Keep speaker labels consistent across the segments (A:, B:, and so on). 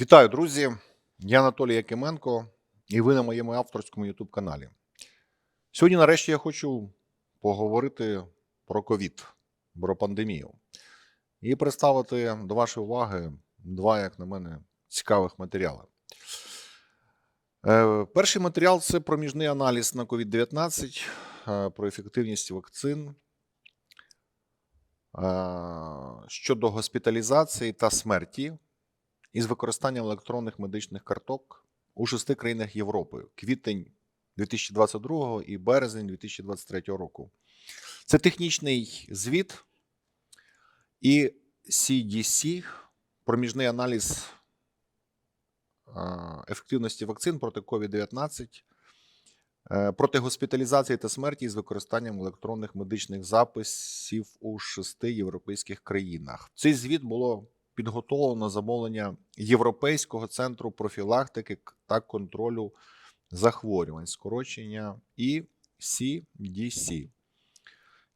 A: Вітаю, друзі! Я Анатолій Якименко, і ви на моєму авторському youtube каналі. Сьогодні, нарешті, я хочу поговорити про ковід, про пандемію і представити до вашої уваги два, як на мене, цікавих матеріали. Е, Перший матеріал це проміжний аналіз на COVID-19, е, про ефективність вакцин е, щодо госпіталізації та смерті із використанням електронних медичних карток у шести країнах Європи квітень 2022 і березень 2023 року. Це технічний звіт і CDC, проміжний аналіз ефективності вакцин проти COVID-19, е, проти госпіталізації та смерті з використанням електронних медичних записів у шести європейських країнах. Цей звіт було підготовлено замовлення Європейського центру профілактики та контролю захворювань, скорочення і CDC,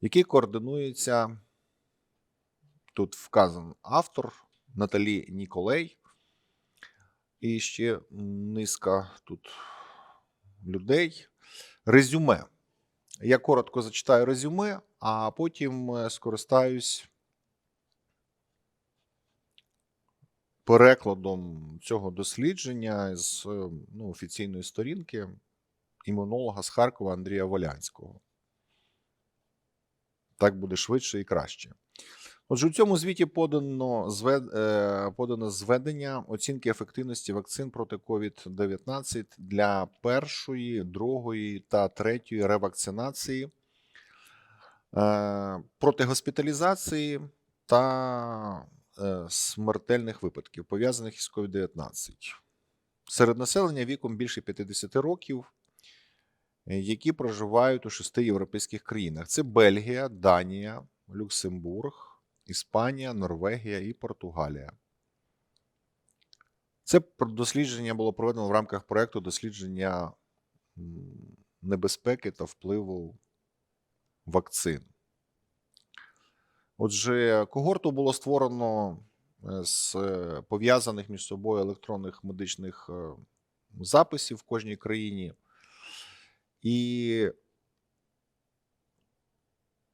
A: який координується. Тут вказан автор Наталі Ніколей. І ще низка тут людей. Резюме. Я коротко зачитаю резюме, а потім е, скористаюсь перекладом цього дослідження з е, ну, офіційної сторінки імунолога з Харкова Андрія Волянського. Так буде швидше і краще. Отже, у цьому звіті подано, звед, е, подано зведення оцінки ефективності вакцин проти COVID-19 для першої, другої та третьої ревакцинації, е, проти госпіталізації та смертельних випадків, пов'язаних із COVID-19. Серед населення віком більше 50 років, е, які проживають у шести європейських країнах: це Бельгія, Данія, Люксембург, Іспанія, Норвегія і Португалія. Це дослідження було проведено в рамках проекту дослідження небезпеки та впливу вакцин. Отже, когорту було створено е, з е, пов'язаних між собою електронних медичних е, записів в кожній країні. І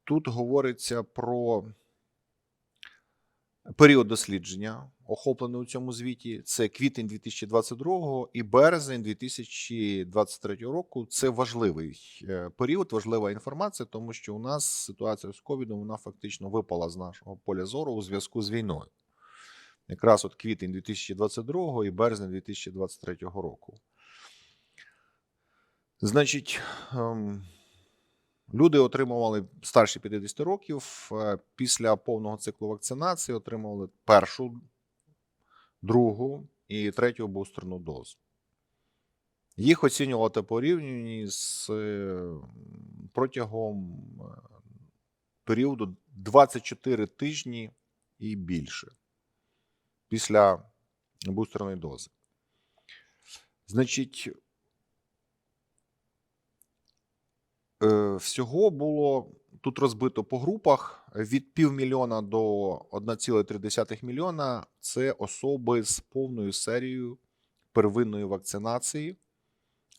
A: тут говориться про період дослідження, охоплений у цьому звіті. Це квітень 2022 і березень 2023 року. Це важливий е, період, важлива інформація, тому що у нас ситуація з ковідом вона фактично випала з нашого поля зору у зв'язку з війною. Якраз от квітень 2022 і березень 2023 року. Значить, ем, люди отримували старші 50 років е, після повного циклу вакцинації, отримували першу, другу і третю бустерну дозу. Їх оцінювали та порівнювані з е, протягом е, періоду 24 тижні і більше після бустерної дози. Значить, всього було тут розбито по групах від півмільйона до 1,3 мільйона. Це особи з повною серією первинної вакцинації,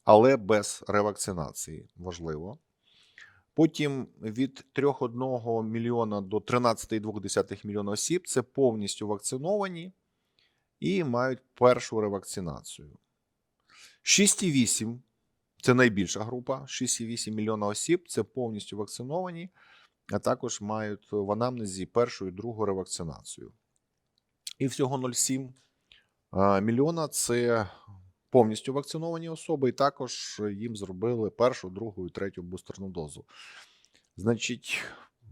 A: але без ревакцинації. Важливо. Потім від 3,1 мільйона до 13,2 мільйона осіб це повністю вакциновані і мають першу ревакцинацію. 6,8 це найбільша група. 6,8 мільйона осіб це повністю вакциновані, а також мають в анамнезі першу і другу ревакцинацію. І всього 0,7 мільйона це повністю вакциновані особи, і також їм зробили першу, другу і третю бустерну дозу. Значить,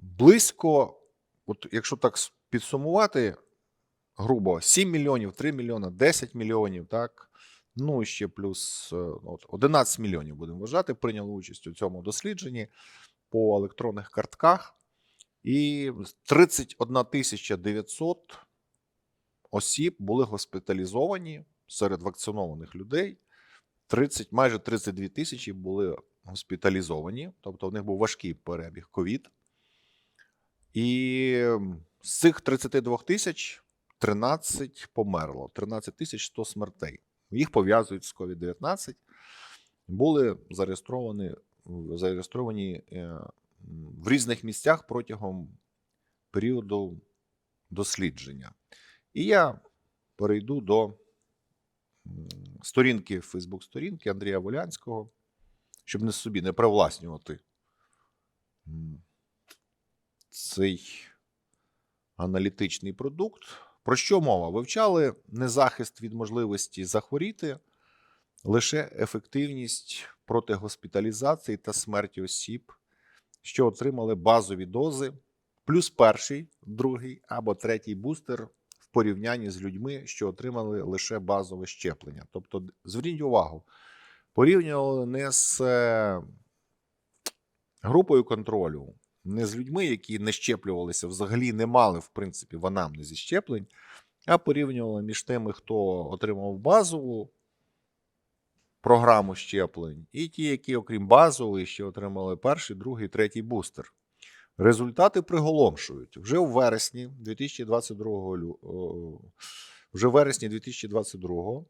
A: близько, от якщо так підсумувати, грубо 7 мільйонів, 3 мільйона, 10 мільйонів, так. Ну, ще плюс е, от, 11 мільйонів будемо вважати, прийняли участь у цьому дослідженні по електронних картках. І 31 тисяча 900 осіб були госпіталізовані серед вакцинованих людей. 30, майже 32 тисячі були госпіталізовані, тобто в них був важкий перебіг ковід. І з цих 32 тисяч 13 померло, 13 тисяч 100 смертей. Їх пов'язують з COVID-19. Були зареєстровані, зареєстровані е, в різних місцях протягом періоду дослідження. І я перейду до сторінки, Фейсбук-сторінки Андрія Волянського, щоб не собі не привласнювати цей аналітичний продукт. Про що мова? Вивчали не захист від можливості захворіти, лише ефективність проти госпіталізації та смерті осіб, що отримали базові дози, плюс перший, другий або третій бустер в порівнянні з людьми, що отримали лише базове щеплення. Тобто, зверніть увагу, порівнювали не з е, групою контролю, не з людьми, які не щеплювалися, взагалі не мали, в принципі, в анамнезі щеплень, а порівнювали між тими, хто отримав базову програму щеплень, і ті, які, окрім базової, ще отримали перший, другий, третій бустер. Результати приголомшують. Вже у вересні 2022 лю- вже в вересні 2022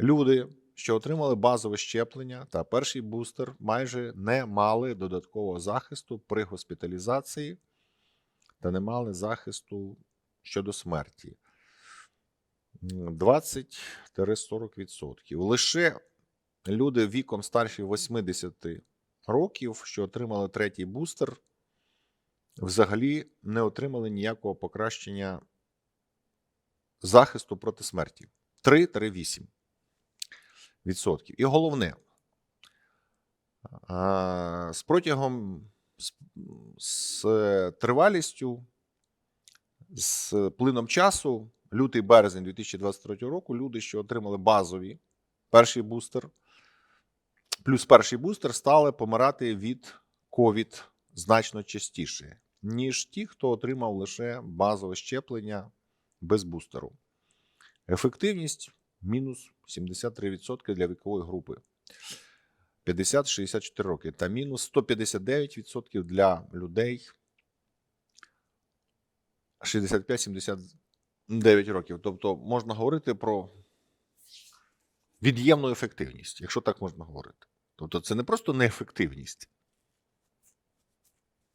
A: люди, що отримали базове щеплення та перший бустер, майже не мали додаткового захисту при госпіталізації та не мали захисту щодо смерті. М, 20-40%. Лише люди віком старші 80 років, що отримали третій бустер, взагалі не отримали ніякого покращення захисту проти смерті. 3-8 відсотків. І головне, з протягом з, тривалістю, з плином часу, лютий березень 2023 року, люди, що отримали базові перший бустер, плюс перший бустер, стали помирати від COVID значно частіше, ніж ті, хто отримав лише базове щеплення без бустеру. Ефективність мінус 73% для вікової групи 50-64 роки та мінус 159% для людей 65-79 років. Тобто можна говорити про від'ємну ефективність, якщо так можна говорити. Тобто це не просто неефективність,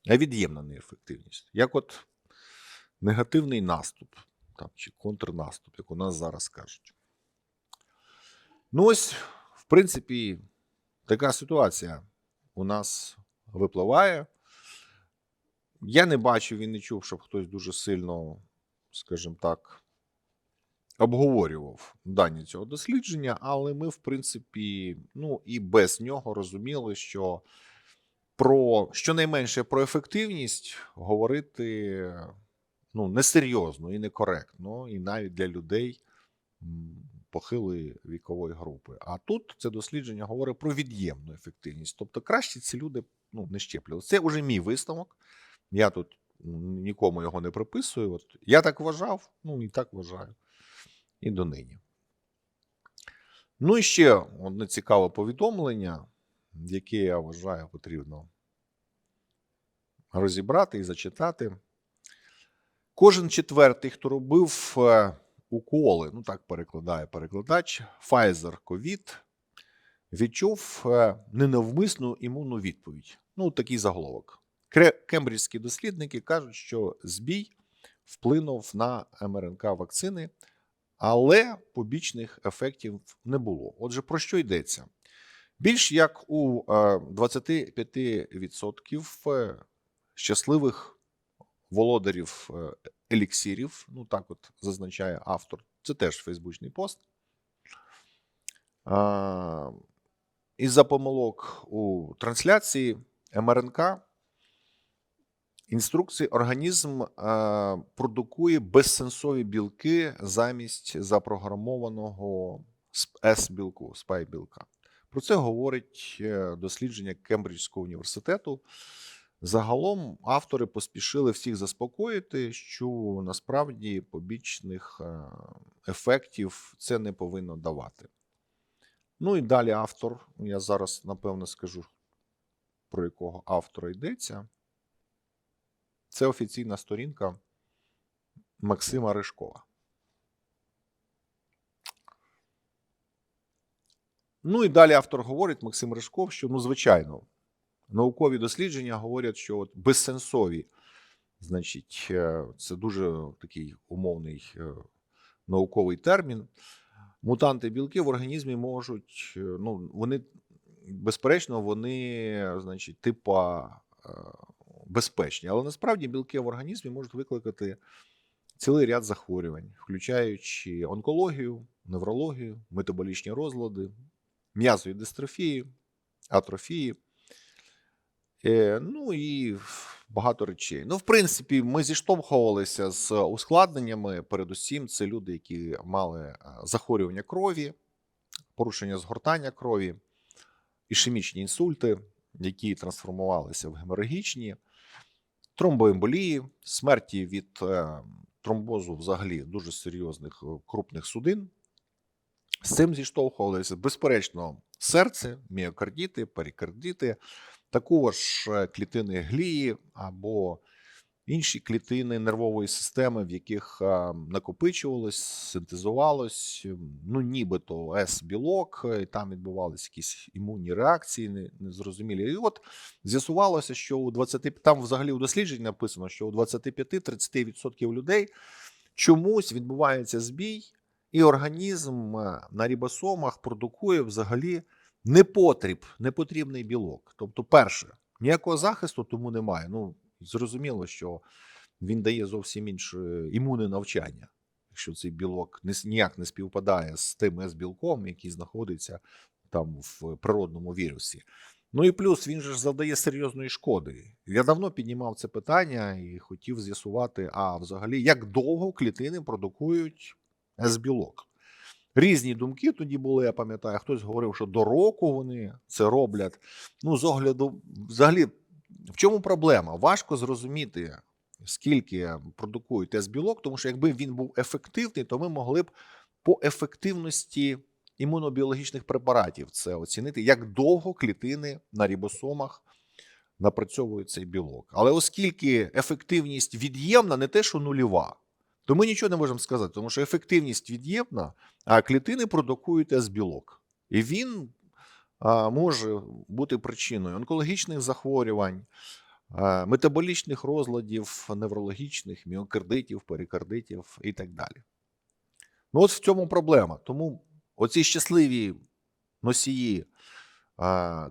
A: а від'ємна неефективність. Як от негативний наступ там, чи контрнаступ, як у нас зараз кажуть. Ну, ось, в принципі, така ситуація у нас випливає. Я не бачив і не чув, щоб хтось дуже сильно, скажімо так, обговорював дані цього дослідження, але ми, в принципі, ну і без нього розуміли, що про щонайменше про ефективність говорити ну, несерйозно і некоректно, і навіть для людей похилої вікової групи. А тут це дослідження говорить про від'ємну ефективність. Тобто краще ці люди ну, не щеплювали. Це вже мій висновок. Я тут нікому його не приписую. От я так вважав, ну і так вважаю. І донині. Ну і ще одне цікаве повідомлення, яке я вважаю потрібно розібрати і зачитати. Кожен четвертий, хто робив е, уколи, ну так перекладає перекладач, Pfizer COVID, відчув е, ненавмисну імунну відповідь. Ну, такий заголовок. Кембриджські дослідники кажуть, що збій вплинув на МРНК вакцини, але побічних ефектів не було. Отже, про що йдеться? Більш як у е, 25% е, щасливих володарів е, еліксірів, ну так от зазначає автор, це теж фейсбучний пост. Із-за помилок у трансляції МРНК інструкції організм е, продукує безсенсові білки замість запрограмованого С-білку, спай-білка. Про це говорить е, дослідження Кембриджського університету. Загалом автори поспішили всіх заспокоїти, що насправді побічних е, ефектів це не повинно давати. Ну і далі автор, я зараз напевно скажу, про якого автора йдеться. Це офіційна сторінка Максима Рижкова. Ну і далі автор говорить Максим Рижков, що ну, звичайно наукові дослідження говорять, що от безсенсові, значить, е, це дуже такий умовний е, науковий термін. Мутанти білки в організмі можуть, е, ну, вони, безперечно, вони, значить, типа безпечні. Але насправді білки в організмі можуть викликати цілий ряд захворювань, включаючи онкологію, неврологію, метаболічні розлади, м'язові дистрофії, атрофії. Е, ну і багато речей. Ну, в принципі, ми зіштовхувалися з ускладненнями. Передусім, це люди, які мали е, захворювання крові, порушення згортання крові, ішемічні інсульти, які трансформувалися в геморагічні, тромбоемболії, смерті від е, тромбозу взагалі дуже серйозних крупних судин. З цим зіштовхувалися, безперечно, серце, міокардіти, перикардіти, також е, клітини глії або інші клітини нервової системи, в яких е, накопичувалось, синтезувалось, ну нібито С-білок, е, і там відбувалися якісь імунні реакції, незрозумілі. І от з'ясувалося, що у 20, там взагалі у дослідженні написано, що у 25-30% людей чомусь відбувається збій, і організм на рибосомах продукує взагалі непотріб, непотрібний білок. Тобто, перше, ніякого захисту тому немає. Ну, зрозуміло, що він дає зовсім інше імунне навчання, якщо цей білок ніяк не співпадає з тим С-білком, який знаходиться там в природному вірусі. Ну і плюс він же ж завдає серйозної шкоди. Я давно піднімав це питання і хотів з'ясувати, а взагалі, як довго клітини продукують С-білок. Різні думки тоді були, я пам'ятаю. Хтось говорив, що до року вони це роблять. Ну, з огляду, взагалі, в чому проблема? Важко зрозуміти, скільки продукують С-білок, тому що якби він був ефективний, то ми могли б по ефективності імунобіологічних препаратів це оцінити, як довго клітини на рибосомах напрацьовують цей білок. Але оскільки ефективність від'ємна, не те, що нульова, то ми нічого не можемо сказати, тому що ефективність від'ємна, а клітини продукують С-білок. І він може бути причиною онкологічних захворювань, метаболічних розладів, неврологічних, міокардитів, перикардитів і так далі. Ну, от в цьому проблема. Тому оці щасливі носії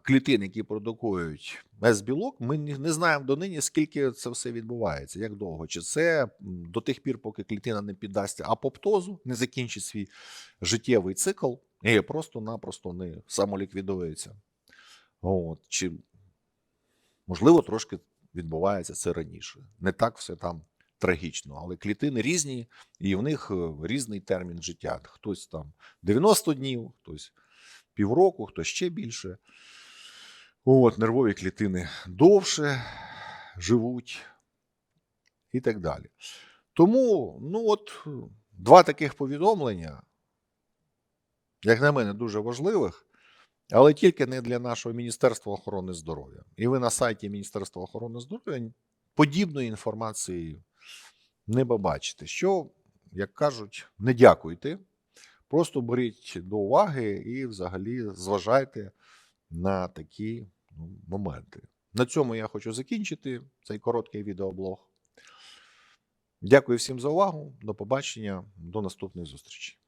A: клітин, які продукують С-білок, ми не знаємо донині, скільки це все відбувається, як довго. Чи це до тих пір, поки клітина не піддасться апоптозу, не закінчить свій життєвий цикл, і просто-напросто не самоліквідується. От, чи можливо трошки відбувається це раніше. Не так все там трагічно, але клітини різні, і в них е, різний термін життя. Хтось там 90 днів, хтось півроку, хтось ще більше. От, нервові клітини довше живуть і так далі. Тому, ну от, два таких повідомлення, як на мене, дуже важливих, але тільки не для нашого Міністерства охорони здоров'я. І ви на сайті Міністерства охорони здоров'я подібної інформації не побачите. Що, як кажуть, не дякуйте. Просто беріть до уваги і взагалі зважайте на такі ну, моменти. На цьому я хочу закінчити цей короткий відеоблог. Дякую всім за увагу. До побачення, до наступних зустрічей.